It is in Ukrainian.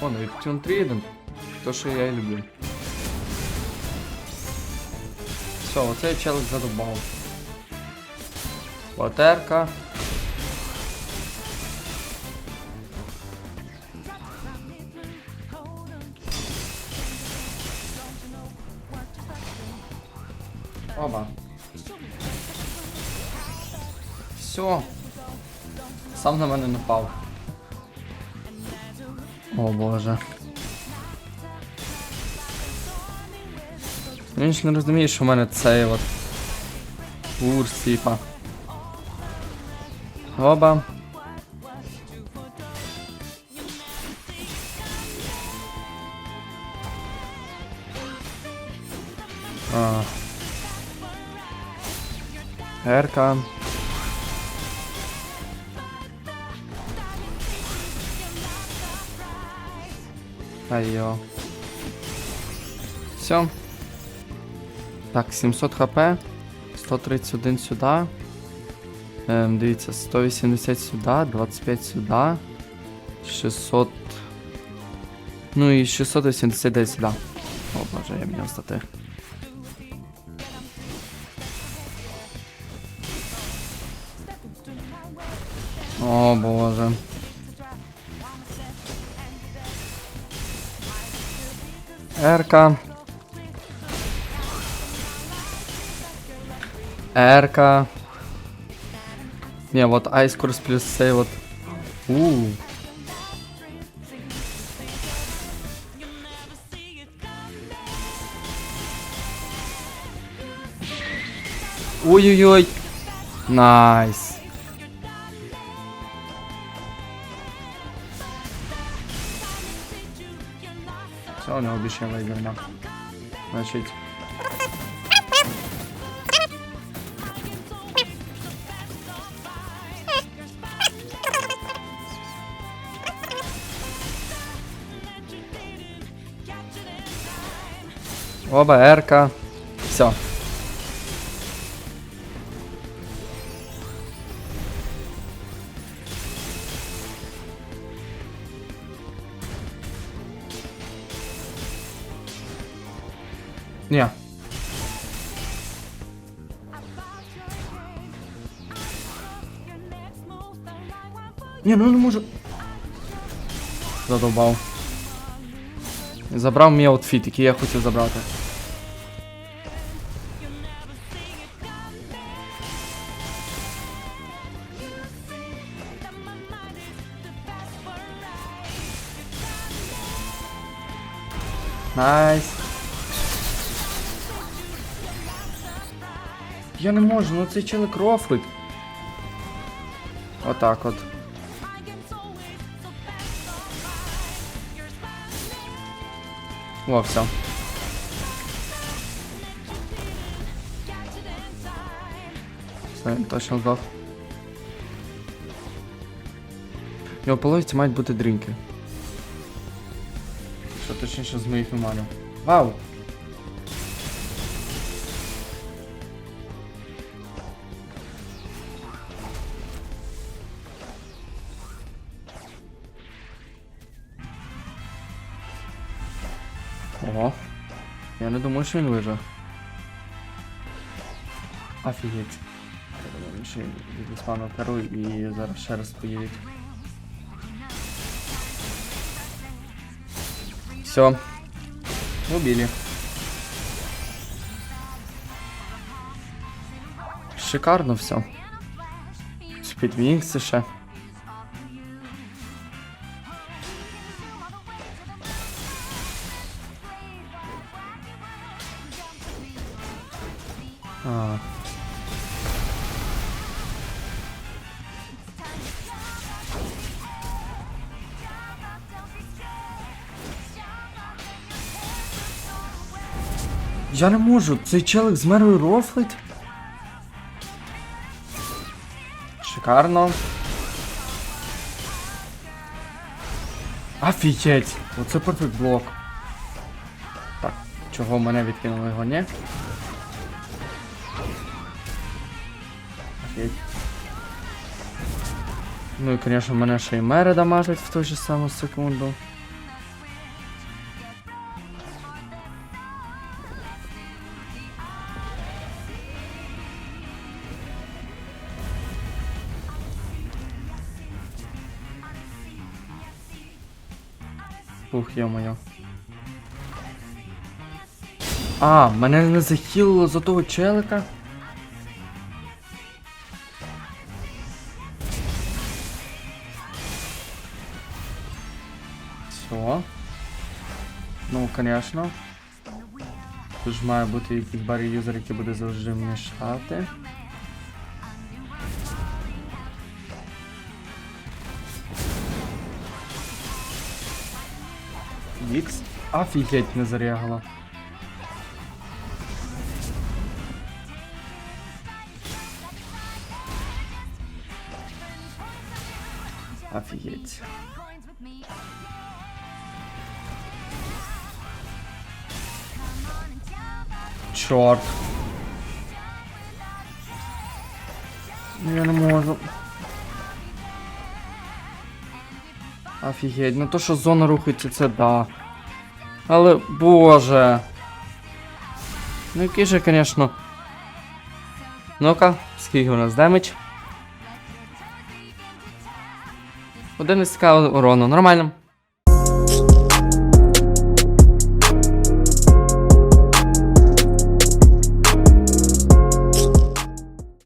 О, ну Нептун Тридент. То, що я і люблю. Все, оцей челик задовбав. Латерка. Оба. Все. Сам на мене напав. О боже. Він ж не розуміє, що в мене цей от курс, типа. Оба. А. Айо. Все. Так, 700 хп. 131 сюди. Ем, дивіться, 180 сюди, 25 сюди. 600. Ну і 689 сюди. О боже, я міняв стати. О боже. Ерка. Ерка. Не, вот Айскурс плюс цей вот. У. Ой-ой-ой. Найс. Нього більше лейдер нема. Значить. Оба Ерка. Все. Ні. Ні, ну не можу. Задовбав. Забрав мій аутфіт, який я хотів забрати. Найс. Я не можу, ну цей челик рофлить. Отак от. О, все. Все, точно здох. У нього по мають бути дрінки. Що точніше з моїх немає. Вау! Ого. Я не думаю, що він вижив. Офігеть. Я думаю, він ще відіспанув перу і зараз ще раз поїдеть. Все. Убили. Шикарно все. Спідвінкси ще. А. Я не можу, цей челик з мерою рофлить. Шикарно. Офігеть! Оце перфект блок. Так, чого мене відкинули його, ні? Ну і, звісно, мене ще й мери дамажать в ту же саму секунду. Ух, йо-моє. А, мене не захилило за того челика. Все. Ну, конечно. Тут має бути якийсь юзер, який буде завжди мішати. Ікс. Офігеть не зарягала. Офігеть. Чорт. Ну, Я не можу. Офігеть, ну то, що зона рухається, це да. Але боже. Ну який же, конечно. Ну-ка, скільки у нас демедж? 11к урону, нормально.